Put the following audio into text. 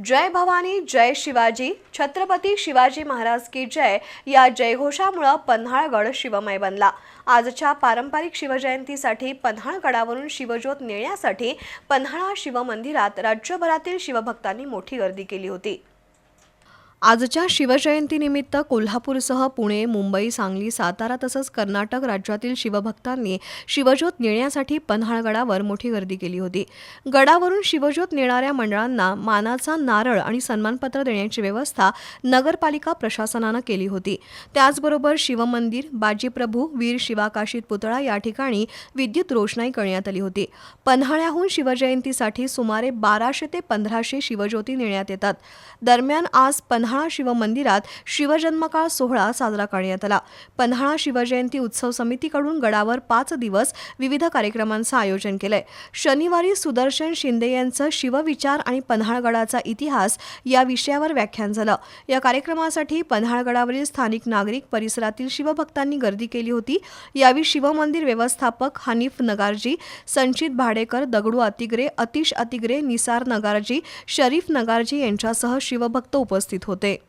जय भवानी जय शिवाजी. छत्रपती शिवाजी महाराज की जय. या जयघोषामुळं पन्हाळगड शिवमय बनला. आजच्या पारंपरिक शिवजयंतीसाठी पन्हाळगडावरून शिवज्योत नेण्यासाठी पन्हाळा शिवमंदिरात राज्यभरातील शिवभक्तांनी मोठी गर्दी केली होती. आजच्या शिवजयंतीनिमित्त कोल्हापूरसह पुणे मुंबई सांगली सातारा तसंच कर्नाटक राज्यातील शिवभक्तांनी शिवज्योत नेण्यासाठी पन्हाळगडावर मोठी गर्दी केली होती. गडावरून शिवज्योत नेणाऱ्या मंडळांना मानाचा नारळ आणि सन्मानपत्र देण्याची व्यवस्था नगरपालिका प्रशासनानं केली होती. त्याचबरोबर शिवमंदिर बाजीप्रभू वीर शिवाकाशीत पुतळा या ठिकाणी विद्युत रोषणाई करण्यात आली होती. पन्हाळ्याहून शिवजयंतीसाठी सुमारे बाराशे ते पंधराशे शिवज्योती नेण्यात येतात. दरम्यान आज पन्हाळा पन्हाळा शिवमंदिरात शिवजन्मकाळ सोहळा साजरा करण्यात आला. पन्हाळा शिवजयंती उत्सव समितीकडून गडावर पाच दिवस विविध कार्यक्रमांचं आयोजन केलंय. शनिवारी सुदर्शन शिंदे यांचं शिवविचार आणि पन्हाळगडाचा इतिहास या विषयावर व्याख्यान झालं. या कार्यक्रमासाठी पन्हाळगडावरील स्थानिक नागरिक परिसरातील शिवभक्तांनी गर्दी केली होती. यावेळी शिवमंदिर व्यवस्थापक हनीफ नगारजी संचित भाडेकर दगडू अतिग्रे अतिश अतिग्रे निसार नगारजी शरीफ नगारजी यांच्यासह शिवभक्त उपस्थित होते. te